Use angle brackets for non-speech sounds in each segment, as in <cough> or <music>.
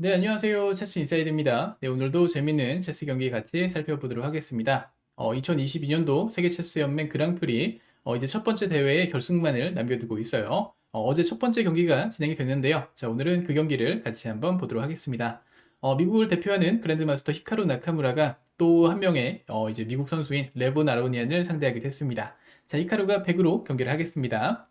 네, 안녕하세요. 체스 인사이드입니다. 네, 오늘도 재밌는 체스 경기 같이 살펴보도록 하겠습니다. 어, 2022년도 세계 체스 연맹 그랑프리 어, 이제 첫 번째 대회의 결승만을 남겨두고 있어요. 어, 제첫 번째 경기가 진행이 됐는데요. 자, 오늘은 그 경기를 같이 한번 보도록 하겠습니다. 어, 미국을 대표하는 그랜드마스터 히카루 나카무라가 또 한 명의 어, 이제 미국 선수인 레본 아로니안을 상대하게 됐습니다. 자, 히카루가 100으로 경기를 하겠습니다.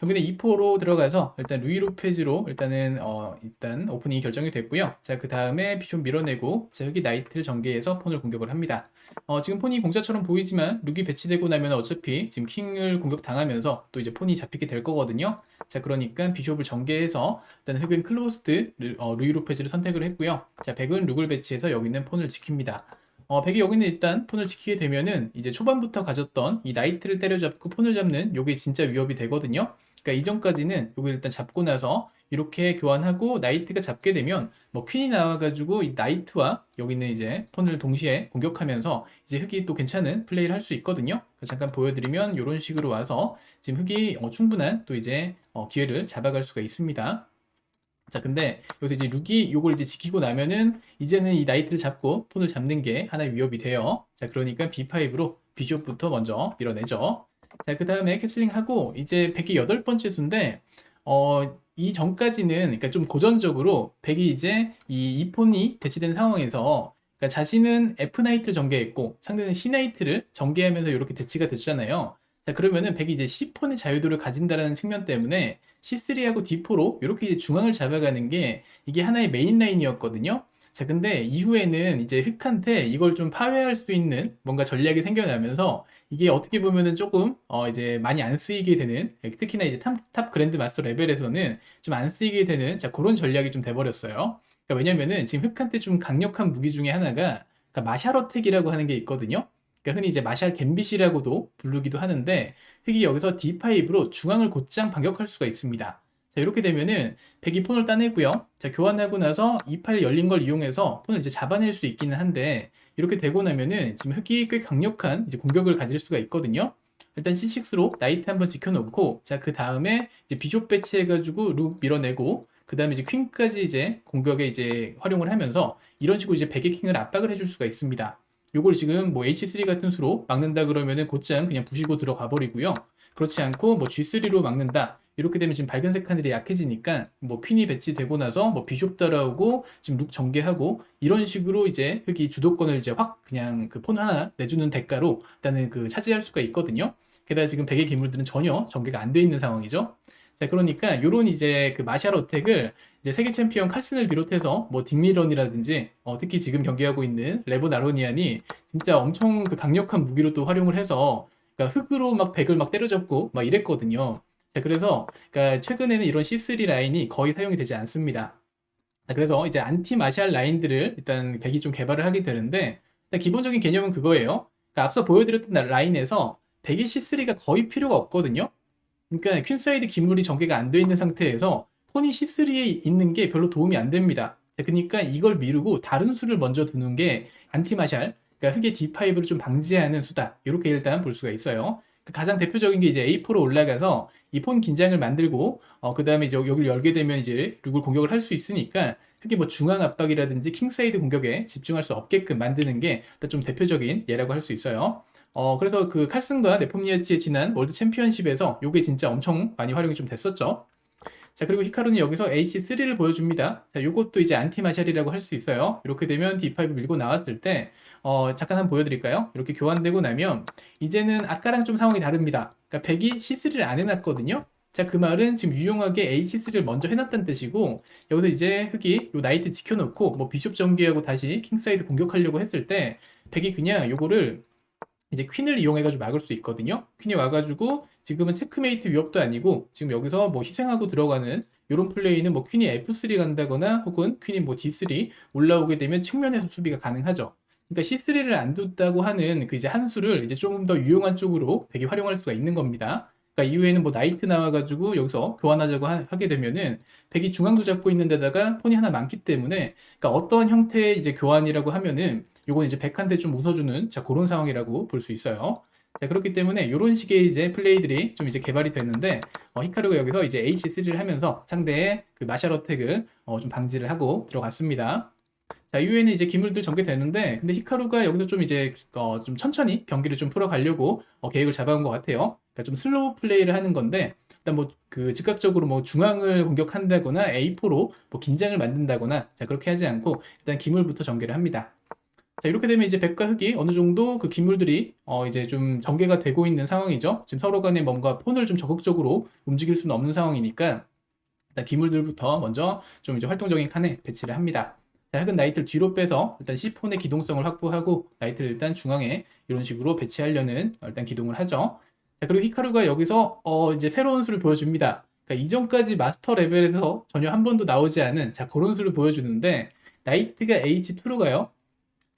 경기는 2포로 들어가서 일단 루이 로페즈로 일단은 어 일단 오프닝이 결정이 됐고요. 자, 그 다음에 비숍 밀어내고 자, 여기 나이트를 전개해서 폰을 공격을 합니다. 어, 지금 폰이 공짜처럼 보이지만 룩이 배치되고 나면 어차피 지금 킹을 공격 당하면서 또 이제 폰이 잡히게 될 거거든요. 자, 그러니까 비숍을 전개해서 일단 흑은 클로스트 어, 루이 로페즈를 선택을 했고요. 자, 백은 룩을 배치해서 여기 있는 폰을 지킵니다. 어, 백이 여기는 일단 폰을 지키게 되면은 이제 초반부터 가졌던 이 나이트를 때려잡고 폰을 잡는 요게 진짜 위협이 되거든요. 그러니까 이전까지는 요거 일단 잡고 나서 이렇게 교환하고 나이트가 잡게 되면 뭐 퀸이 나와가지고 이 나이트와 여기는 이제 폰을 동시에 공격하면서 이제 흑이 또 괜찮은 플레이를 할 수 있거든요. 잠깐 보여드리면 이런 식으로 와서 지금 흑이 어, 충분한 또 이제 어, 기회를 잡아갈 수가 있습니다. 자, 근데 여기서 이제 룩이 요걸 이제 지키고 나면은 이제는 이 나이트를 잡고 폰을 잡는 게 하나의 위협이 돼요. 자, 그러니까 B5로 비숍부터 먼저 밀어내죠. 자, 그 다음에 캐슬링 하고 이제 100이 여덟 번째 수인데, 어, 이 전까지는, 그러니까 좀 고전적으로 100이 이제 이 2폰이 대치된 상황에서 그러니까 자신은 F나이트 전개했고 상대는 C나이트를 전개하면서 이렇게 대치가 됐잖아요. 자, 그러면은 100이 이제 C4의 자유도를 가진다라는 측면 때문에 C3하고 D4로 이렇게 이제 중앙을 잡아가는 게 이게 하나의 메인 라인이었거든요. 자, 근데 이후에는 이제 흑한테 이걸 좀 파괴할 수 있는 뭔가 전략이 생겨나면서 이게 어떻게 보면은 조금 어 이제 많이 안 쓰이게 되는 특히나 이제 탑, 탑 그랜드 마스터 레벨에서는 좀 안 쓰이게 되는 자 그런 전략이 좀 돼버렸어요. 그러니까 왜냐면은 지금 흑한테 좀 강력한 무기 중에 하나가 그러니까 마샬어택이라고 하는 게 있거든요. 그러니까 흔히 이제 마샬 갬빗이라고도 부르기도 하는데 흑이 여기서 D5로 중앙을 곧장 반격할 수가 있습니다. 자, 이렇게 되면은 백이 폰을 따내고요. 자, 교환하고 나서 2팔 열린 걸 이용해서 폰을 이제 잡아낼 수 있기는 한데 이렇게 되고 나면은 지금 흑이 꽤 강력한 이제 공격을 가질 수가 있거든요. 일단 C6로 나이트 한번 지켜놓고 자, 그 다음에 이제 비숍 배치해가지고 룩 밀어내고 그 다음에 이제 퀸까지 이제 공격에 이제 활용을 하면서 이런 식으로 이제 백의 킹을 압박을 해줄 수가 있습니다. 요걸 지금 뭐 H3 같은 수로 막는다 그러면은 곧장 그냥 부시고 들어가 버리고요. 그렇지 않고 뭐 G3로 막는다. 이렇게 되면 지금 밝은색 하늘이 약해지니까 뭐 퀸이 배치되고 나서 뭐 비숍 따라오고 지금 룩 전개하고 이런 식으로 이제 흑이 주도권을 이제 확 그냥 그폰 하나 내주는 대가로 일단은 그 차지할 수가 있거든요. 게다가 지금 백의 기물들은 전혀 전개가 안 돼 있는 상황이죠. 자, 그러니까 요런 이제 그 마샬 어택을 이제 세계 챔피언 칼슨을 비롯해서 뭐 딩미런이라든지 어, 특히 지금 경기하고 있는 레본 아로니안이 진짜 엄청 그 강력한 무기로 또 활용을 해서 그러니까 흙으로 막 백을 막 때려잡고 막 이랬거든요. 자, 그래서 그러니까 최근에는 이런 C3 라인이 거의 사용이 되지 않습니다. 자, 그래서 이제 안티 마샬 라인들을 일단 백이 좀 개발을 하게 되는데 기본적인 개념은 그거예요. 그러니까 앞서 보여드렸던 라인에서 백의 C3가 거의 필요가 없거든요. 그러니까 퀸사이드 기물이 전개가 안 돼 있는 상태에서 폰이 C3에 있는 게 별로 도움이 안 됩니다. 그러니까 이걸 미루고 다른 수를 먼저 두는 게 안티 마샬, 그러니까 흑의 D5를 좀 방지하는 수다. 이렇게 일단 볼 수가 있어요. 가장 대표적인 게 이제 A4로 올라가서 이 폰 긴장을 만들고 어, 그 다음에 이제 여기를 열게 되면 이제 룩을 공격을 할 수 있으니까 크게 뭐 중앙 압박이라든지 킹사이드 공격에 집중할 수 없게끔 만드는 게 좀 대표적인 예라고 할 수 있어요. 어, 그래서 그 칼슨과 네폼니아치의 지난 월드 챔피언십에서 요게 진짜 엄청 많이 활용이 좀 됐었죠. 자, 그리고 히카루는 여기서 H3를 보여줍니다. 자, 요것도 이제 안티마샬이라고 할 수 있어요. 이렇게 되면 D5 밀고 나왔을 때, 어, 잠깐 한번 보여드릴까요? 이렇게 교환되고 나면, 이제는 아까랑 좀 상황이 다릅니다. 그러니까 100이 C3를 안 해놨거든요. 자, 그 말은 지금 유용하게 H3를 먼저 해놨다는 뜻이고, 여기서 이제 흑이 요 나이트 지켜놓고, 뭐 비숍 전개하고 다시 킹사이드 공격하려고 했을 때, 100이 그냥 요거를 이제 퀸을 이용해가지고 막을 수 있거든요. 퀸이 와가지고 지금은 체크메이트 위협도 아니고 지금 여기서 뭐 희생하고 들어가는 이런 플레이는 뭐 퀸이 F3 간다거나 혹은 퀸이 뭐 G3 올라오게 되면 측면에서 수비가 가능하죠. 그러니까 C3를 안 뒀다고 하는 그 이제 한 수를 이제 조금 더 유용한 쪽으로 되게 활용할 수가 있는 겁니다. 그러니까 이후에는 뭐 나이트 나와가지고 여기서 교환하자고 하, 게 되면은 백이 중앙도 잡고 있는 데다가 폰이 하나 많기 때문에 그러니까 어떤 형태의 이제 교환이라고 하면은 요건 이제 백한테 좀 웃어주는 자 그런 상황이라고 볼 수 있어요. 자, 그렇기 때문에 이런 식의 이제 플레이들이 좀 이제 개발이 됐는데 어, 히카루가 여기서 이제 H3를 하면서 상대의 그 마샬 어택을 어, 좀 방지를 하고 들어갔습니다. 자, 이후에는 이제 기물들 전개되는데, 근데 히카루가 여기서 좀 이제, 어, 좀 천천히 경기를 좀 풀어가려고, 어, 계획을 잡아온 것 같아요. 그러니까 좀 슬로우 플레이를 하는 건데, 일단 뭐, 그, 즉각적으로 뭐, 중앙을 공격한다거나, A4로 뭐, 긴장을 만든다거나, 자, 그렇게 하지 않고, 일단 기물부터 전개를 합니다. 자, 이렇게 되면 이제 백과 흑이 어느 정도 그 기물들이, 어, 이제 좀 전개가 되고 있는 상황이죠. 지금 서로 간에 뭔가 폰을 좀 적극적으로 움직일 수는 없는 상황이니까, 일단 기물들부터 먼저 좀 이제 활동적인 칸에 배치를 합니다. 자, 흑은 나이트를 뒤로 빼서 일단 C4의 기동성을 확보하고 나이트를 일단 중앙에 이런 식으로 배치하려는 어, 일단 기동을 하죠. 자, 그리고 히카루가 여기서 어, 이제 새로운 수를 보여줍니다. 그러니까 이전까지 마스터 레벨에서 전혀 한 번도 나오지 않은 자, 그런 수를 보여주는데 나이트가 H2로 가요.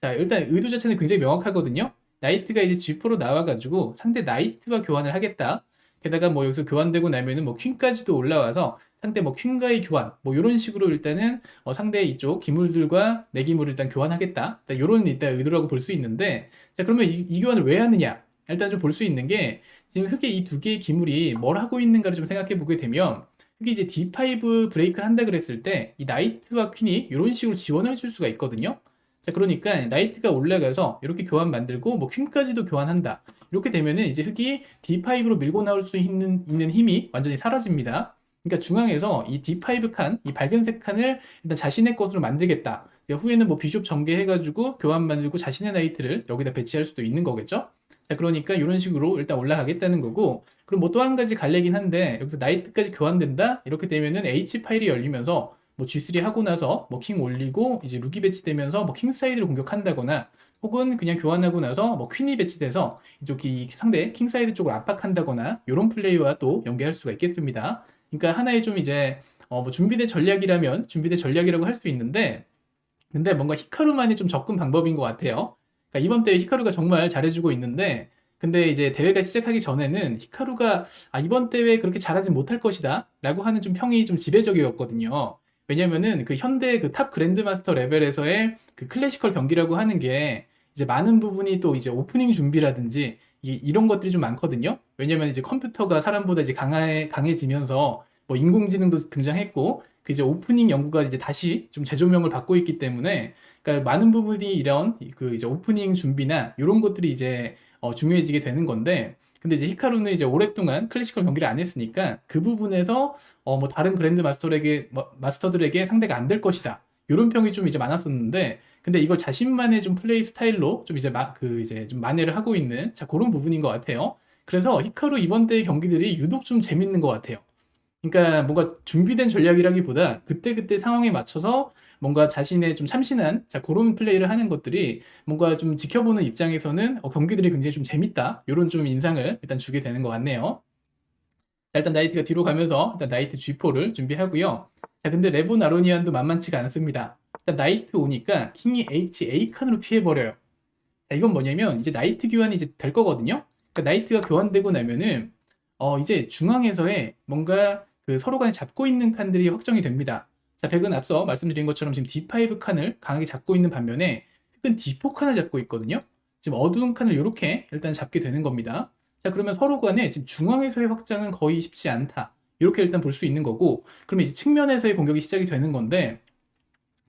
자, 일단 의도 자체는 굉장히 명확하거든요. 나이트가 이제 G4로 나와가지고 상대 나이트와 교환을 하겠다. 게다가 뭐 여기서 교환되고 나면은 뭐 퀸까지도 올라와서 상대 뭐 퀸과의 교환 뭐 이런 식으로 일단은 어, 상대 이쪽 기물들과 내 기물을 일단 교환하겠다 일단 이런 일단 의도라고 볼 수 있는데 자 그러면 이, 이 교환을 왜 하느냐 일단 좀 볼 수 있는 게 지금 흑의 이 두 개의 기물이 뭘 하고 있는가를 좀 생각해 보게 되면 흑이 이제 D5 브레이크를 한다 그랬을 때 이 나이트와 퀸이 이런 식으로 지원을 해줄 수가 있거든요 자 그러니까 나이트가 올라가서 이렇게 교환 만들고 뭐 퀸까지도 교환한다 이렇게 되면은 이제 흑이 D5로 밀고 나올 수 있는, 있는 힘이 완전히 사라집니다 그러니까 중앙에서 이 D5 칸, 이 밝은색 칸을 일단 자신의 것으로 만들겠다. 그러니까 후에는 뭐 비숍 전개해가지고 교환 만들고 자신의 나이트를 여기다 배치할 수도 있는 거겠죠? 자, 그러니까 이런 식으로 일단 올라가겠다는 거고, 그럼 뭐 또 한 가지 갈래긴 한데, 여기서 나이트까지 교환된다? 이렇게 되면은 H 파일이 열리면서 뭐 G3 하고 나서 뭐 킹 올리고 이제 룩이 배치되면서 뭐 킹 사이드를 공격한다거나 혹은 그냥 교환하고 나서 뭐 퀸이 배치돼서 이쪽 이 상대 킹 사이드 쪽을 압박한다거나 이런 플레이와 또 연계할 수가 있겠습니다. 그러니까 하나의 좀 이제 어, 뭐 준비된 전략이라면 준비된 전략이라고 할 수 있는데 근데 뭔가 히카루만의 좀 접근 방법인 것 같아요. 그러니까 이번 대회 히카루가 정말 잘해주고 있는데 근데 이제 대회가 시작하기 전에는 히카루가 아, 이번 대회 그렇게 잘하진 못할 것이다 라고 하는 좀 평이 좀 지배적이었거든요. 왜냐면은 그 현대 그 탑 그랜드마스터 레벨에서의 그 클래시컬 경기라고 하는 게 이제 많은 부분이 또 이제 오프닝 준비라든지 이, 이런 것들이 좀 많거든요. 왜냐면 이제 컴퓨터가 사람보다 이제 강해, 강해지면서 뭐 인공지능도 등장했고 그 이제 오프닝 연구가 이제 다시 좀 재조명을 받고 있기 때문에 그러니까 많은 부분이 이런 그 이제 오프닝 준비나 이런 것들이 이제 어, 중요해지게 되는 건데 근데 이제 히카루는 이제 오랫동안 클래시컬 경기를 안 했으니까 그 부분에서 어 뭐 다른 그랜드 마스터에게 뭐, 마스터들에게 상대가 안 될 것이다. 이런 평이 좀 이제 많았었는데 근데 이걸 자신만의 좀 플레이 스타일로 좀 이제 마, 그 이제 좀 만회를 하고 있는 자 그런 부분인 것 같아요. 그래서 히카루 이번 대회 경기들이 유독 좀 재밌는 것 같아요. 그러니까 뭔가 준비된 전략이라기보다 그때그때 상황에 맞춰서 뭔가 자신의 좀 참신한 자 그런 플레이를 하는 것들이 뭔가 좀 지켜보는 입장에서는 어, 경기들이 굉장히 좀 재밌다 이런 좀 인상을 일단 주게 되는 것 같네요. 자, 일단 나이트가 뒤로 가면서 일단 나이트 G4를 준비하고요. 자 근데 레본 아로니안도 만만치가 않습니다. 일단 나이트 오니까 킹이 H A 칸으로 피해버려요. 자 이건 뭐냐면 이제 나이트 교환이 이제 될 거거든요. 그러니까 나이트가 교환되고 나면은 어 이제 중앙에서의 뭔가 그 서로 간에 잡고 있는 칸들이 확정이 됩니다. 자, 백은 앞서 말씀드린 것처럼 지금 D5 칸을 강하게 잡고 있는 반면에 흑은 D4 칸을 잡고 있거든요. 지금 어두운 칸을 이렇게 일단 잡게 되는 겁니다. 자, 그러면 서로 간에 지금 중앙에서의 확장은 거의 쉽지 않다. 이렇게 일단 볼 수 있는 거고, 그러면 이제 측면에서의 공격이 시작이 되는 건데,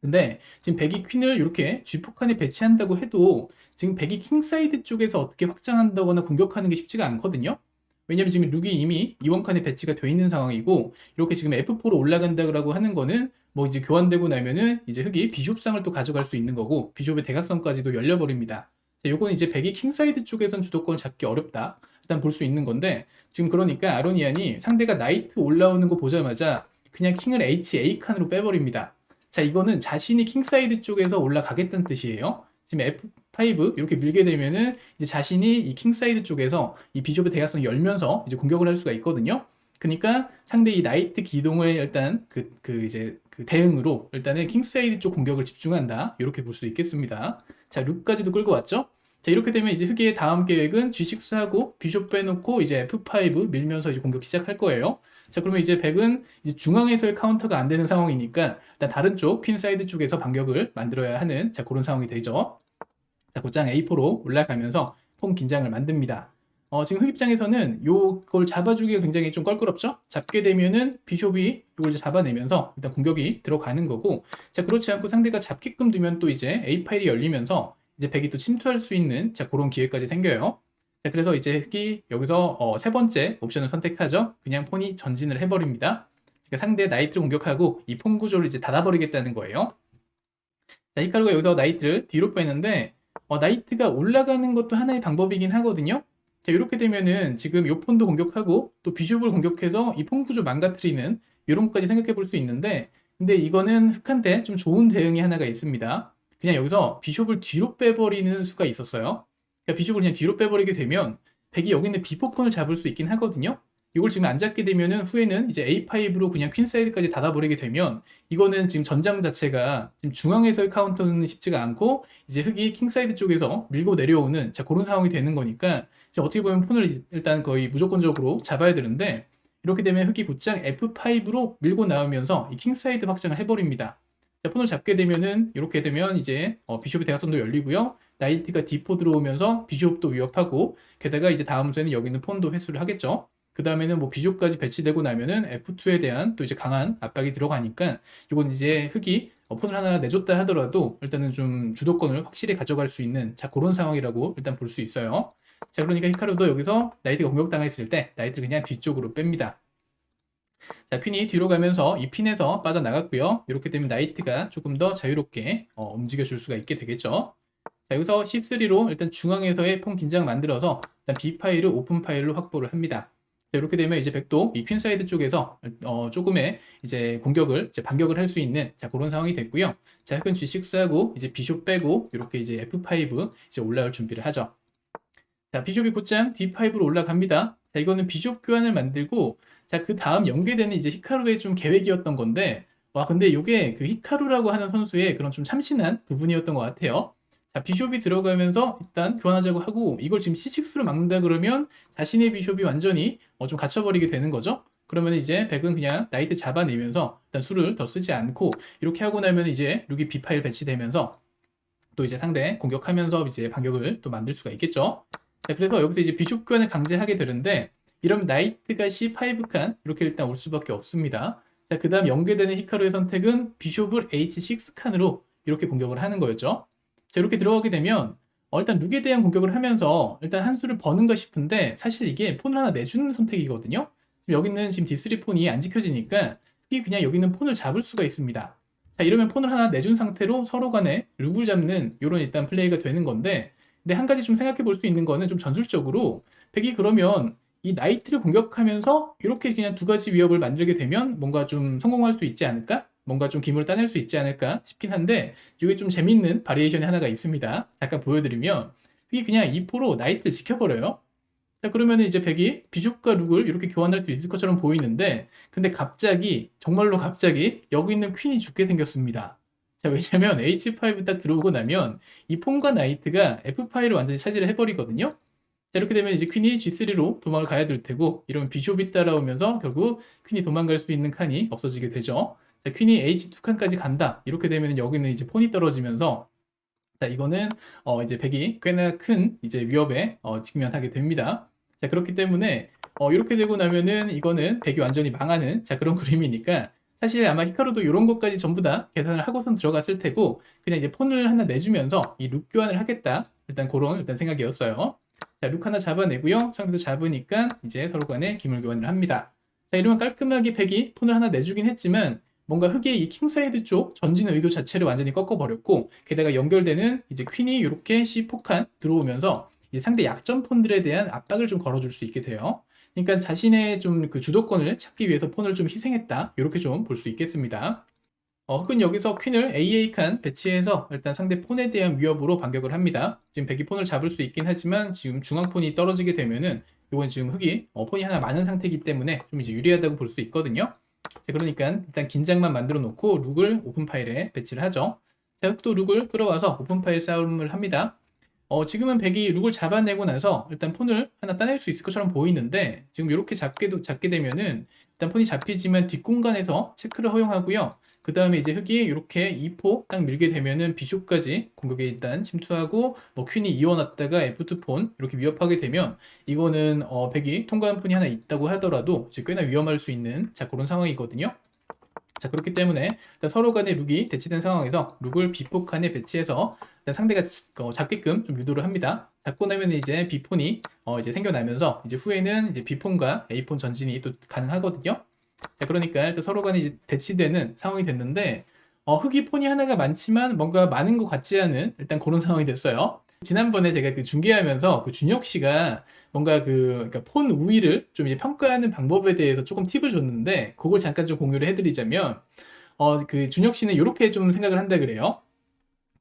근데 지금 백이 퀸을 이렇게 G4 칸에 배치한다고 해도 지금 백이 킹사이드 쪽에서 어떻게 확장한다거나 공격하는 게 쉽지가 않거든요. 왜냐면 지금 룩이 이미 이원 칸에 배치가 돼 있는 상황이고 이렇게 지금 F4로 올라간다고 하는 거는 뭐 이제 교환되고 나면은 이제 흑이 비숍상을 또 가져갈 수 있는 거고 비숍의 대각선까지도 열려버립니다. 요거는 이제 백이 킹사이드 쪽에선 주도권을 잡기 어렵다. 일단 볼 수 있는 건데 지금 그러니까 아로니안이 상대가 나이트 올라오는 거 보자마자 그냥 킹을 HA 칸으로 빼버립니다. 자 이거는 자신이 킹사이드 쪽에서 올라가겠다는 뜻이에요. 지금 F5 이렇게 밀게 되면은 이제 자신이 이 킹사이드 쪽에서 이 비숍의 대각선을 열면서 이제 공격을 할 수가 있거든요. 그러니까 상대 이 나이트 기동을 일단 그, 그 이제 그 대응으로 일단은 킹사이드 쪽 공격을 집중한다. 이렇게 볼 수 있겠습니다. 자, 룩까지도 끌고 왔죠? 자, 이렇게 되면 이제 흑의 다음 계획은 G6하고 비숍 빼놓고 이제 F5 밀면서 이제 공격 시작할 거예요. 자, 그러면 이제 백은 이제 중앙에서의 카운터가 안 되는 상황이니까 일단 다른 쪽 퀸 사이드 쪽에서 반격을 만들어야 하는 자, 그런 상황이 되죠. 자, 곧장 A4로 올라가면서 폼 긴장을 만듭니다. 어, 지금 흑 입장에서는 요걸 잡아주기가 굉장히 좀 껄끄럽죠? 잡게 되면은 비숍이 이제 잡아내면서 일단 공격이 들어가는 거고, 자, 그렇지 않고 상대가 잡게끔 두면 또 이제 A 파일이 열리면서 이제 백이 또 침투할 수 있는 자, 그런 기회까지 생겨요. 자, 그래서 이제 흑이 여기서 어, 세 번째 옵션을 선택하죠. 그냥 폰이 전진을 해버립니다. 그러니까 상대 나이트를 공격하고 이 폰 구조를 이제 닫아버리겠다는 거예요. 자, 히카루가 여기서 나이트를 뒤로 빼는데, 어, 나이트가 올라가는 것도 하나의 방법이긴 하거든요. 자, 이렇게 되면은 지금 요 폰도 공격하고 또 비숍을 공격해서 이 폰 구조 망가뜨리는 이런 것까지 생각해 볼 수 있는데 근데 이거는 흑한테 좀 좋은 대응이 하나가 있습니다. 그냥 여기서 비숍을 뒤로 빼버리는 수가 있었어요. 그러니까 비숍을 그냥 뒤로 빼버리게 되면 백이 여기 있는 비포폰을 잡을 수 있긴 하거든요. 이걸 지금 안 잡게 되면은 후에는 이제 A5로 그냥 퀸 사이드까지 닫아버리게 되면 이거는 지금 전장 자체가 지금 중앙에서의 카운터는 쉽지가 않고 이제 흑이 킹 사이드 쪽에서 밀고 내려오는 자 그런 상황이 되는 거니까 이제 어떻게 보면 폰을 일단 거의 무조건적으로 잡아야 되는데 이렇게 되면 흑이 곧장 F5로 밀고 나오면서 이 킹 사이드 확장을 해버립니다. 자, 폰을 잡게 되면은 이렇게 되면 이제 어, 비숍의 대각선도 열리고요. 나이트가 D4 들어오면서 비숍도 위협하고 게다가 이제 다음 수에는 여기 있는 폰도 회수를 하겠죠. 그 다음에는 뭐 비숍까지 배치되고 나면은 F2에 대한 또 이제 강한 압박이 들어가니까 이건 이제 흑이 어, 폰을 하나 내줬다 하더라도 일단은 좀 주도권을 확실히 가져갈 수 있는 자 그런 상황이라고 일단 볼 수 있어요. 자 그러니까 히카루도 여기서 나이트가 공격당했을 때 나이트를 그냥 뒤쪽으로 뺍니다. 자 퀸이 뒤로 가면서 이 핀에서 빠져나갔고요. 이렇게 되면 나이트가 조금 더 자유롭게 어, 움직여 줄 수가 있게 되겠죠. 자 여기서 C3로 일단 중앙에서의 폰 긴장 만들어서 일단 B 파일을 오픈 파일로 확보를 합니다. 자, 이렇게 되면 이제 백도 이 퀸 사이드 쪽에서 어, 조금의 이제 공격을 이제 반격을 할 수 있는 자 그런 상황이 됐고요. 자 흑은 G6하고 이제 비숍 빼고 이렇게 이제 F5 이제 올라올 준비를 하죠. 자 비숍이 곧장 D5로 올라갑니다. 자 이거는 비숍 교환을 만들고 자 그 다음 연계되는 이제 히카루의 좀 계획이었던 건데 와 근데 이게 그 히카루라고 하는 선수의 그런 좀 참신한 부분이었던 것 같아요. 자, 비숍이 들어가면서 일단 교환하자고 하고 이걸 지금 C6로 막는다 그러면 자신의 비숍이 완전히 어, 좀 갇혀버리게 되는 거죠. 그러면 이제 백은 그냥 나이트 잡아내면서 일단 수를 더 쓰지 않고 이렇게 하고 나면 이제 룩이 B 파일 배치되면서 또 이제 상대 공격하면서 이제 반격을 또 만들 수가 있겠죠. 자, 그래서 여기서 이제 비숍 교환을 강제하게 되는데 이러면 나이트가 C5 칸 이렇게 일단 올 수밖에 없습니다. 자, 그 다음 연계되는 히카루의 선택은 비숍을 H6 칸으로 이렇게 공격을 하는 거였죠. 자, 이렇게 들어가게 되면 어, 일단 룩에 대한 공격을 하면서 일단 한 수를 버는가 싶은데 사실 이게 폰을 하나 내주는 선택이거든요. 지금 여기 있는 지금 D3 폰이 안 지켜지니까 이게 그냥 여기 있는 폰을 잡을 수가 있습니다. 자, 이러면 폰을 하나 내준 상태로 서로 간에 룩을 잡는 이런 일단 플레이가 되는 건데 근데 한 가지 좀 생각해 볼 수 있는 거는 좀 전술적으로 백이 그러면 이 나이트를 공격하면서 이렇게 그냥 두 가지 위협을 만들게 되면 뭔가 좀 성공할 수 있지 않을까? 뭔가 좀 기물을 따낼 수 있지 않을까 싶긴 한데 이게 좀 재밌는 바리에이션이 하나가 있습니다. 잠깐 보여드리면 이게 그냥 2포로 나이트를 지켜버려요. 자 그러면 이제 백이 비숍과 룩을 이렇게 교환할 수 있을 것처럼 보이는데 근데 갑자기 정말로 갑자기 여기 있는 퀸이 죽게 생겼습니다. 자 왜냐면 H5 딱 들어오고 나면 이 폰과 나이트가 F5를 완전히 차지를 해버리거든요. 자, 이렇게 되면 이제 퀸이 G3로 도망을 가야 될 테고, 이러면 비숍이 따라오면서 결국 퀸이 도망갈 수 있는 칸이 없어지게 되죠. 자, 퀸이 H2 칸까지 간다. 이렇게 되면 여기는 이제 폰이 떨어지면서, 자, 이거는 어, 이제 백이 꽤나 큰 이제 위협에 어, 직면하게 됩니다. 자, 그렇기 때문에 어, 이렇게 되고 나면은 이거는 백이 완전히 망하는 자 그런 <laughs> 그림이니까 사실 아마 히카루도 이런 것까지 전부 다 계산을 하고선 들어갔을 테고 그냥 이제 폰을 하나 내주면서 이 룩 교환을 하겠다 일단 그런 일단 생각이었어요. 자, 룩 하나 잡아내고요. 상대도 잡으니까 이제 서로 간에 기물 교환을 합니다. 자, 이러면 깔끔하게 백이 폰을 하나 내주긴 했지만 뭔가 흑의 이 킹사이드 쪽 전진 의도 자체를 완전히 꺾어버렸고 게다가 연결되는 이제 퀸이 이렇게 C4칸 들어오면서 이제 상대 약점 폰들에 대한 압박을 좀 걸어줄 수 있게 돼요. 그러니까 자신의 좀 그 주도권을 찾기 위해서 폰을 좀 희생했다. 이렇게 좀 볼 수 있겠습니다. 어, 흑은 여기서 퀸을 AA 칸 배치해서 일단 상대 폰에 대한 위협으로 반격을 합니다. 지금 백이 폰을 잡을 수 있긴 하지만 지금 중앙 폰이 떨어지게 되면은 이건 지금 흑이 어, 폰이 하나 많은 상태이기 때문에 좀 이제 유리하다고 볼 수 있거든요. 자, 그러니까 일단 긴장만 만들어 놓고 룩을 오픈 파일에 배치를 하죠. 자, 흑도 룩을 끌어와서 오픈 파일 싸움을 합니다. 어, 지금은 백이 룩을 잡아내고 나서 일단 폰을 하나 따낼 수 있을 것처럼 보이는데 지금 이렇게 잡게, 잡게 되면은 일단 폰이 잡히지만 뒷공간에서 체크를 허용하고요. 그 다음에 이제 흑이 이렇게 2포 딱 밀게 되면은 비숍까지 공격에 일단 침투하고 뭐 퀸이 이어놨다가 F2 폰 이렇게 위협하게 되면 이거는 어 백이 통과한 폰이 하나 있다고 하더라도 이제 꽤나 위험할 수 있는 자 그런 상황이거든요. 자 그렇기 때문에 서로 간의 룩이 대치된 상황에서 룩을 B포 칸에 배치해서 상대가 어, 잡게끔 좀 유도를 합니다. 잡고 나면 이제 B폰이 어, 이제 생겨나면서 이제 후에는 이제 B폰과 A폰 전진이 또 가능하거든요. 자 그러니까 일단 서로 간에 대치되는 상황이 됐는데 어, 흑이 폰이 하나가 많지만 뭔가 많은 것 같지 않은 일단 그런 <laughs> 상황이 됐어요. 지난번에 제가 그 중계하면서 그 준혁 씨가 뭔가 그 그러니까 폰 우위를 좀 이제 평가하는 방법에 대해서 조금 팁을 줬는데 그걸 잠깐 좀 공유를 해드리자면 어 그 준혁 씨는 이렇게 좀 생각을 한다 그래요.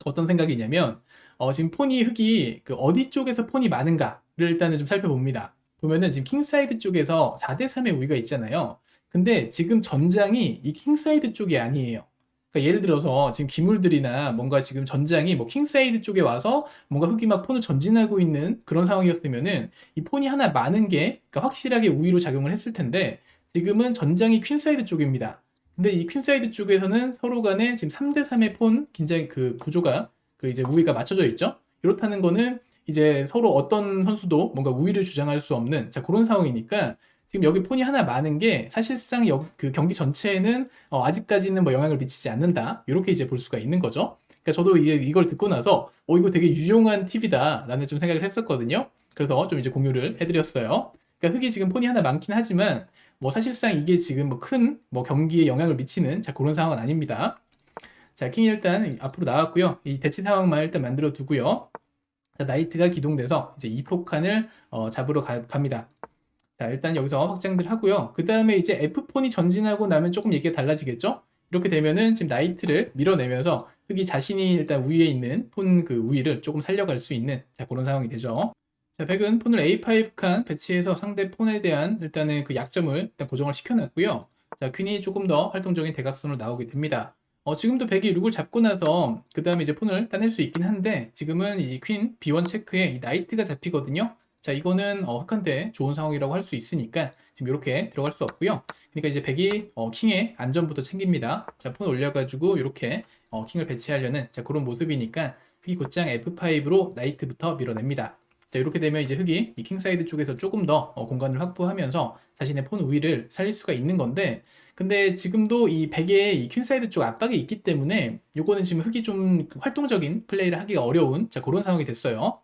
어떤 생각이냐면 어 지금 폰이 흑이 그 어디 쪽에서 폰이 많은가를 일단은 좀 살펴봅니다. 보면은 지금 킹사이드 쪽에서 4대 3의 우위가 있잖아요. 근데 지금 전장이 이 킹사이드 쪽이 아니에요. 그러니까 예를 들어서 지금 기물들이나 뭔가 지금 전장이 뭐 킹사이드 쪽에 와서 뭔가 흑이 막 폰을 전진하고 있는 그런 상황이었으면은 이 폰이 하나 많은 게 그러니까 확실하게 우위로 작용을 했을 텐데 지금은 전장이 퀸사이드 쪽입니다. 근데 이 퀸사이드 쪽에서는 서로 간에 지금 3대 3의 폰 긴장 그 구조가 그 이제 우위가 맞춰져 있죠. 이렇다는 거는 이제 서로 어떤 선수도 뭔가 우위를 주장할 수 없는 자 그런 상황이니까 지금 여기 폰이 하나 많은 게 사실상 여, 그 경기 전체에는 어, 아직까지는 뭐 영향을 미치지 않는다. 이렇게 이제 볼 수가 있는 거죠. 그러니까 저도 이게 이걸 듣고 나서 어 이거 되게 유용한 팁이다라는 좀 생각을 했었거든요. 그래서 좀 이제 공유를 해드렸어요. 그러니까 흑이 지금 폰이 하나 많긴 하지만 뭐 사실상 이게 지금 뭐 큰뭐 경기에 영향을 미치는 자 그런 상황은 아닙니다. 자 킹이 일단 앞으로 나왔고요. 이 대치 상황만 일단 만들어 두고요. 자, 나이트가 기동돼서 이제 이폭칸을 어, 잡으러 가, 갑니다. 자, 일단 여기서 확장들 하고요. 그 다음에 이제 F폰이 전진하고 나면 조금 얘기가 달라지겠죠? 이렇게 되면은 지금 나이트를 밀어내면서 흑이 자신이 일단 위에 있는 폰 그 우위를 조금 살려갈 수 있는 자, 그런 상황이 되죠. 자, 백은 폰을 A5 칸 배치해서 상대 폰에 대한 일단은 그 약점을 일단 고정을 시켜놨고요. 자, 퀸이 조금 더 활동적인 대각선으로 나오게 됩니다. 어, 지금도 백이 룩을 잡고 나서 그 다음에 이제 폰을 따낼 수 있긴 한데 지금은 이 퀸 B1 체크에 이 나이트가 잡히거든요. 자, 이거는 어, 흑한테 좋은 상황이라고 할 수 있으니까 지금 이렇게 들어갈 수 없고요. 그러니까 이제 백이 어, 킹의 안전부터 챙깁니다. 자, 폰 올려가지고 이렇게 어, 킹을 배치하려는 자, 그런 모습이니까 흑이 곧장 F5로 나이트부터 밀어냅니다. 자, 이렇게 되면 이제 흑이 이 킹사이드 쪽에서 조금 더 어, 공간을 확보하면서 자신의 폰 우위를 살릴 수가 있는 건데 근데 지금도 이 백의 이 퀸사이드 쪽 압박이 있기 때문에 요거는 지금 흑이 좀 활동적인 플레이를 하기가 어려운 자 그런 상황이 됐어요.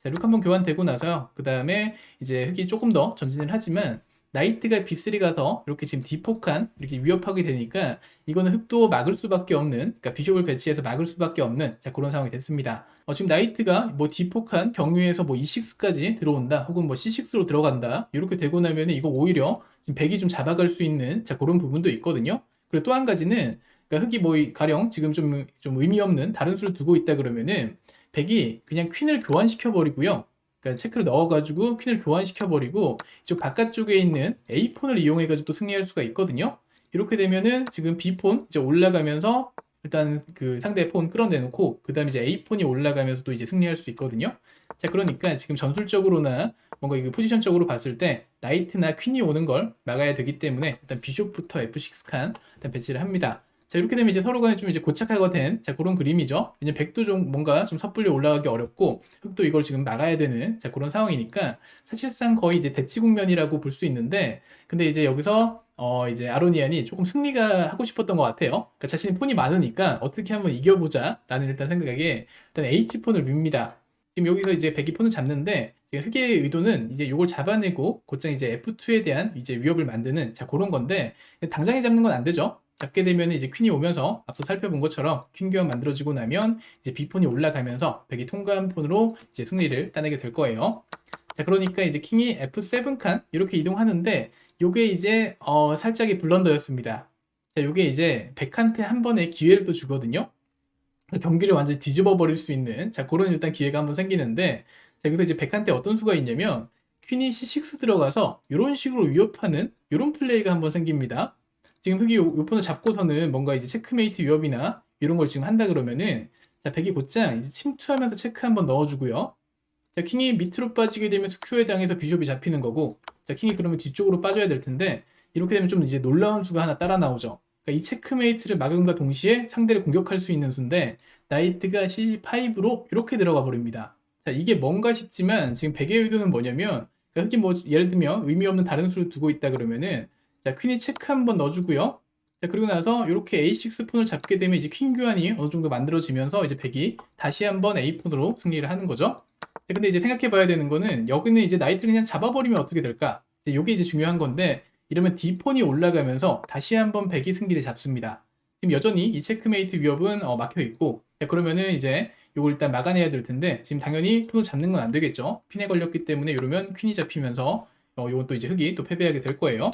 자, 룩 한번 교환되고 나서요. 그 다음에 이제 흑이 조금 더 전진을 하지만 나이트가 B3 가서 이렇게 지금 디폭한 이렇게 위협하게 되니까 이거는 흑도 막을 수밖에 없는 그러니까 비숍을 배치해서 막을 수밖에 없는 자 그런 상황이 됐습니다. 어, 지금 나이트가 뭐 디폭한 경유에서 뭐 E6까지 들어온다 혹은 뭐 C6로 들어간다 이렇게 되고 나면 이거 오히려 지금 백이 좀 잡아갈 수 있는 자 그런 부분도 있거든요. 그리고 또 한 가지는 그러니까 흑이 뭐 가령 지금 좀, 좀 의미 없는 다른 수를 두고 있다 그러면은 백이 그냥 퀸을 교환시켜 버리고요. 그러니까 체크를 넣어가지고 퀸을 교환시켜 버리고 이쪽 바깥쪽에 있는 A 폰을 이용해가지고 또 승리할 수가 있거든요. 이렇게 되면은 지금 B 폰 이제 올라가면서 일단 그 상대 폰 끌어내놓고 그 다음에 이제 A 폰이 올라가면서 또 이제 승리할 수 있거든요. 자 그러니까 지금 전술적으로나 뭔가 이거 포지션적으로 봤을 때 나이트나 퀸이 오는 걸 막아야 되기 때문에 일단 비숍부터 F6 칸 일단 배치를 합니다. 자 이렇게 되면 이제 서로 간에 좀 이제 고착화가 된 자 그런 그림이죠. 왜냐면 백도 좀 뭔가 좀 섣불리 올라가기 어렵고 흑도 이걸 지금 막아야 되는 자 그런 상황이니까 사실상 거의 이제 대치 국면이라고 볼 수 있는데 근데 이제 여기서 어 이제 아로니안이 조금 승리가 하고 싶었던 것 같아요. 그러니까 자신이 폰이 많으니까 어떻게 한번 이겨보자라는 일단 생각에 일단 H 폰을 밉니다. 지금 여기서 이제 백이 폰을 잡는데 흑의 의도는 이제 이걸 잡아내고 곧장 이제 F2에 대한 이제 위협을 만드는 자 그런 건데 당장에 잡는 건 안 되죠. 잡게 되면 이제 퀸이 오면서 앞서 살펴본 것처럼 퀸 교환 만들어지고 나면 이제 B폰이 올라가면서 백이 통과한 폰으로 이제 승리를 따내게 될 거예요. 자, 그러니까 이제 킹이 F7 칸 이렇게 이동하는데 요게 이제 어, 살짝의 블런더였습니다. 자, 요게 이제 백한테 한 번의 기회를 또 주거든요. 경기를 완전히 뒤집어 버릴 수 있는 자, 그런 일단 기회가 한번 생기는데 자, 여기서 이제 백한테 어떤 수가 있냐면 퀸이 C6 들어가서 이런 식으로 위협하는 이런 플레이가 한번 생깁니다. 지금 흑이 요, 요 폰을 잡고서는 뭔가 이제 체크메이트 위협이나 이런 걸 지금 한다 그러면은 자 백이 곧장 이제 침투하면서 체크 한번 넣어주고요. 자 킹이 밑으로 빠지게 되면 스큐에 당해서 비숍이 잡히는 거고 자 킹이 그러면 뒤쪽으로 빠져야 될 텐데 이렇게 되면 좀 이제 놀라운 수가 하나 따라 나오죠. 그러니까 이 체크메이트를 막음과 동시에 상대를 공격할 수 있는 수인데 나이트가 C5로 이렇게 들어가 버립니다. 자, 이게 뭔가 싶지만 지금 백의 의도는 뭐냐면 그러니까 흑이 뭐 예를 들면 의미 없는 다른 수를 두고 있다 그러면은 자, 퀸이 체크 한번 넣어주고요. 자, 그리고 나서 이렇게 A6 폰을 잡게 되면 이제 퀸 교환이 어느 정도 만들어지면서 이제 백이 다시 한번 A 폰으로 승리를 하는 거죠. 자, 근데 이제 생각해 봐야 되는 거는 여기는 이제 나이트를 그냥 잡아버리면 어떻게 될까? 이제 요게 이제 중요한 건데 이러면 D폰이 올라가면서 다시 한번 백이 승기를 잡습니다. 지금 여전히 이 체크메이트 위협은 어, 막혀 있고 자, 그러면은 이제 요걸 일단 막아내야 될 텐데 지금 당연히 폰을 잡는 건 안 되겠죠. 핀에 걸렸기 때문에 이러면 퀸이 잡히면서 어, 요건 또 이제 흑이 또 패배하게 될 거예요.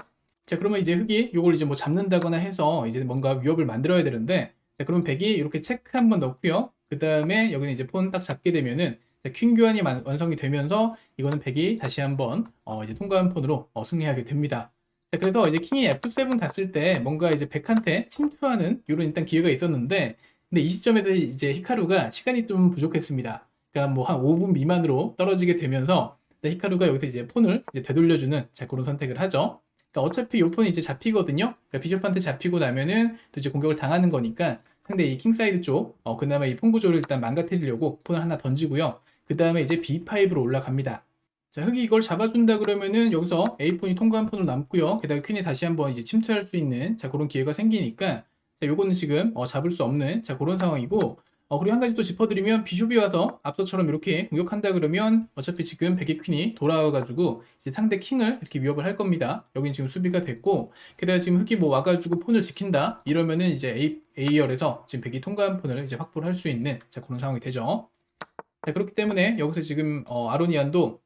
자, 그러면 이제 흑이 요걸 이제 뭐 잡는다거나 해서 이제 뭔가 위협을 만들어야 되는데 자, 그러면 백이 이렇게 체크 한번 넣고요. 그 다음에 여기는 이제 폰 딱 잡게 되면은 자, 퀸 교환이 만- 완성이 되면서 이거는 백이 다시 한번 어, 이제 통과한 폰으로 어, 승리하게 됩니다. 자, 그래서 이제 킹이 F7 갔을 때 뭔가 이제 백한테 침투하는 이런 일단 기회가 있었는데 근데 이 시점에서 이제 히카루가 시간이 좀 부족했습니다. 그러니까 뭐 한 5분 미만으로 떨어지게 되면서 근데 히카루가 여기서 이제 폰을 이제 되돌려주는 자 그런 선택을 하죠. 그러니까 어차피 이 폰이 이제 잡히거든요. 그러니까 비숍한테 잡히고 나면은 또 이제 공격을 당하는 거니까 상대 이 킹사이드 쪽 어, 그나마 이 폰 구조를 일단 망가뜨리려고 폰을 하나 던지고요. 그 다음에 이제 B5로 올라갑니다. 자, 흑이 이걸 잡아준다 그러면은 여기서 A폰이 통과한 폰으로 남고요. 게다가 퀸이 다시 한번 이제 침투할 수 있는 자 그런 기회가 생기니까 자, 요거는 지금 어, 잡을 수 없는 자 그런 상황이고 어, 그리고 한 가지 또 짚어드리면 비숍이 와서 앞서처럼 이렇게 공격한다 그러면 어차피 지금 백의 퀸이 돌아와가지고 이제 상대 킹을 이렇게 위협을 할 겁니다. 여긴 지금 수비가 됐고 게다가 지금 흑이 뭐 와가지고 폰을 지킨다 이러면은 이제 A, A열에서 지금 백이 통과한 폰을 이제 확보를 할 수 있는 자 그런 상황이 되죠. 자 그렇기 때문에 여기서 지금 어, 아로니안도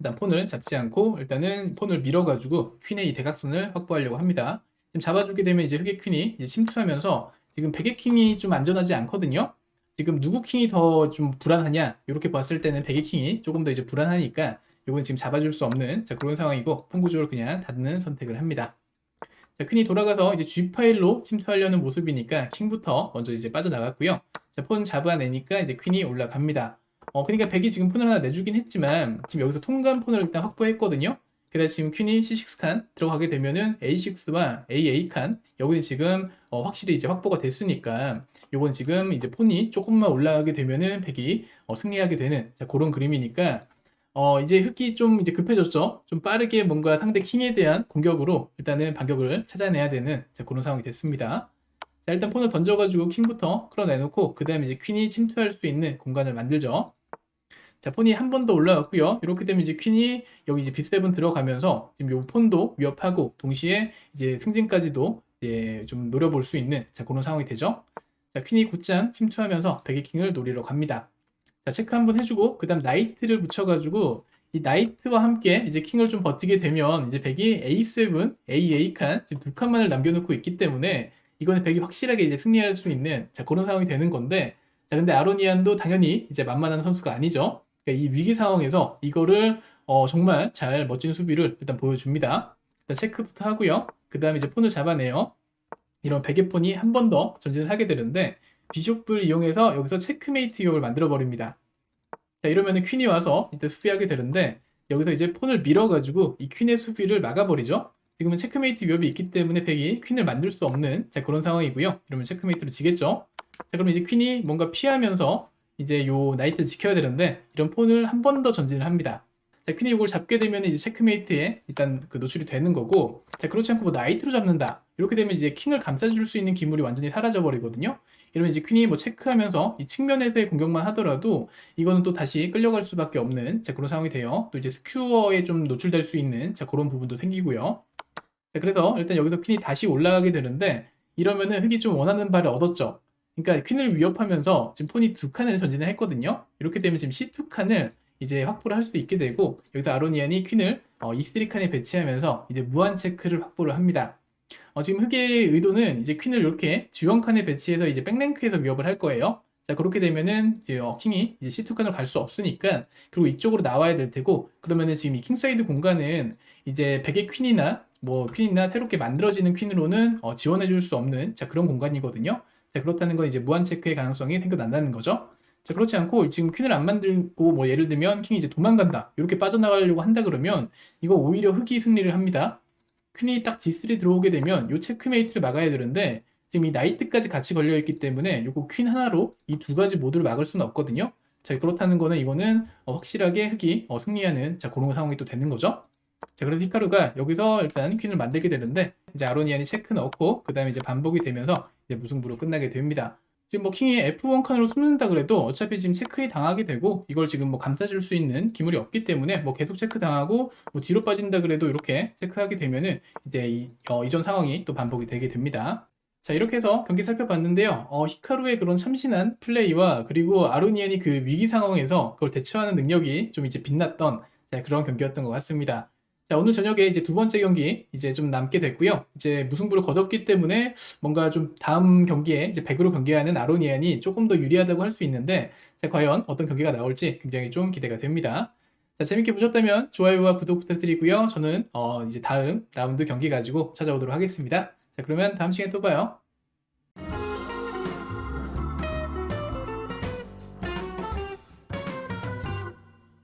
일단 폰을 잡지 않고 일단은 폰을 밀어가지고 퀸의 이 대각선을 확보하려고 합니다. 지금 잡아주게 되면 이제 흑의 퀸이 이제 침투하면서 지금 백의 킹이 좀 안전하지 않거든요. 지금 누구 킹이 더 좀 불안하냐 이렇게 봤을 때는 백의 킹이 조금 더 이제 불안하니까 이건 지금 잡아줄 수 없는 자 그런 상황이고 폰 구조를 그냥 닫는 선택을 합니다. 자 퀸이 돌아가서 이제 G 파일로 침투하려는 모습이니까 킹부터 먼저 이제 빠져나갔고요. 자 폰 잡아내니까 이제 퀸이 올라갑니다. 어 그러니까 백이 지금 폰을 하나 내주긴 했지만 지금 여기서 통관 폰을 일단 확보했거든요. 게다가 지금 퀸이 C6 칸 들어가게 되면은 A6와 AA 칸 여기는 지금 어, 확실히 이제 확보가 됐으니까 요건 지금 이제 폰이 조금만 올라가게 되면은 백이 어, 승리하게 되는 자, 그런 그림이니까 어, 이제 흑이 좀 이제 급해졌죠. 좀 빠르게 뭔가 상대 킹에 대한 공격으로 일단은 반격을 찾아내야 되는 자, 그런 상황이 됐습니다. 자, 일단 폰을 던져가지고 킹부터 끌어내놓고 그 다음에 이제 퀸이 침투할 수 있는 공간을 만들죠. 자, 폰이 한 번 더 올라갔고요. 이렇게 되면 이제 퀸이 여기 이제 B7 들어가면서 지금 요 폰도 위협하고 동시에 이제 승진까지도 이제 좀 노려볼 수 있는 자, 그런 상황이 되죠. 자, 퀸이 곧장 침투하면서 백의 킹을 노리러 갑니다. 자, 체크 한번 해주고 그 다음 나이트를 붙여가지고 이 나이트와 함께 이제 킹을 좀 버티게 되면 이제 백이 A7, AA 칸 지금 두 칸만을 남겨놓고 있기 때문에 이거는 백이 확실하게 이제 승리할 수 있는 자 그런 상황이 되는 건데 자 근데 아로니안도 당연히 이제 만만한 선수가 아니죠. 그러니까 이 위기 상황에서 이거를 어, 정말 잘 멋진 수비를 일단 보여줍니다. 일단 체크부터 하고요. 그 다음에 이제 폰을 잡아내요. 이런 베개 폰이 한 번 더 전진을 하게 되는데 비숍을 이용해서 여기서 체크메이트 기업을 만들어 버립니다. 자 이러면은 퀸이 와서 이때 수비하게 되는데 여기서 이제 폰을 밀어가지고 이 퀸의 수비를 막아버리죠. 지금은 체크메이트 위협이 있기 때문에 백이 퀸을 만들 수 없는 자 그런 상황이고요. 이러면 체크메이트로 지겠죠. 자 그럼 이제 퀸이 뭔가 피하면서 이제 요 나이트를 지켜야 되는데 이런 폰을 한 번 더 전진을 합니다. 자 퀸이 이걸 잡게 되면 이제 체크메이트에 일단 그 노출이 되는 거고 자 그렇지 않고 뭐 나이트로 잡는다 이렇게 되면 이제 킹을 감싸줄 수 있는 기물이 완전히 사라져 버리거든요. 이러면 이제 퀸이 뭐 체크하면서 이 측면에서의 공격만 하더라도 이거는 또 다시 끌려갈 수밖에 없는 자 그런 상황이 돼요. 또 이제 스큐어에 좀 노출될 수 있는 자 그런 부분도 생기고요. 자 그래서 일단 여기서 퀸이 다시 올라가게 되는데 이러면은 흑이 좀 원하는 바를 얻었죠. 그러니까 퀸을 위협하면서 지금 폰이 두 칸을 전진을 했거든요. 이렇게 되면 지금 C2 칸을 이제 확보를 할 수도 있게 되고 여기서 아로니안이 퀸을 어, E3 칸에 배치하면서 이제 무한 체크를 확보를 합니다. 어, 지금 흑의 의도는 이제 퀸을 이렇게 주영 칸에 배치해서 이제 백랭크에서 위협을 할 거예요. 자 그렇게 되면은 이제 어, 킹이 이제 C2 칸으로 갈 수 없으니까 그리고 이쪽으로 나와야 될 테고 그러면은 지금 이 킹사이드 공간은 이제 백의 퀸이나 뭐 퀸이나 새롭게 만들어지는 퀸으로는 어, 지원해 줄 수 없는 자 그런 공간이거든요. 자 그렇다는 건 이제 무한 체크의 가능성이 생겨난다는 거죠. 자 그렇지 않고 지금 퀸을 안 만들고 뭐 예를 들면 킹이 이제 도망간다 이렇게 빠져나가려고 한다 그러면 이거 오히려 흑이 승리를 합니다. 퀸이 딱 D3 들어오게 되면 요 체크메이트를 막아야 되는데 지금 이 나이트까지 같이 걸려 있기 때문에 요거 퀸 하나로 이 두 가지 모두를 막을 수는 없거든요. 자, 그렇다는 거는 이거는 어, 확실하게 흑이 어, 승리하는 자, 그런 상황이 또 되는 거죠. 자, 그래서 히카루가 여기서 일단 퀸을 만들게 되는데 이제 아로니안이 체크 넣고 그 다음에 이제 반복이 되면서 이제 무승부로 끝나게 됩니다. 지금 뭐 킹이 F1 칸으로 숨는다 그래도 어차피 지금 체크에 당하게 되고 이걸 지금 뭐 감싸줄 수 있는 기물이 없기 때문에 뭐 계속 체크 당하고 뭐 뒤로 빠진다 그래도 이렇게 체크하게 되면은 이제 이, 어, 이전 상황이 또 반복이 되게 됩니다. 자, 이렇게 해서 경기 살펴봤는데요. 어, 히카루의 그런 참신한 플레이와 그리고 아로니안이 그 위기 상황에서 그걸 대처하는 능력이 좀 이제 빛났던 자, 그런 경기였던 것 같습니다. 자, 오늘 저녁에 이제 두 번째 경기 이제 좀 남게 됐고요. 이제 무승부를 거뒀기 때문에 뭔가 좀 다음 경기에 이제 100으로 경기하는 아로니안이 조금 더 유리하다고 할 수 있는데 자, 과연 어떤 경기가 나올지 굉장히 좀 기대가 됩니다. 자, 재밌게 보셨다면 좋아요와 구독 부탁드리고요. 저는 어, 이제 다음 라운드 경기 가지고 찾아오도록 하겠습니다. 자, 그러면 다음 시간에 또 봐요.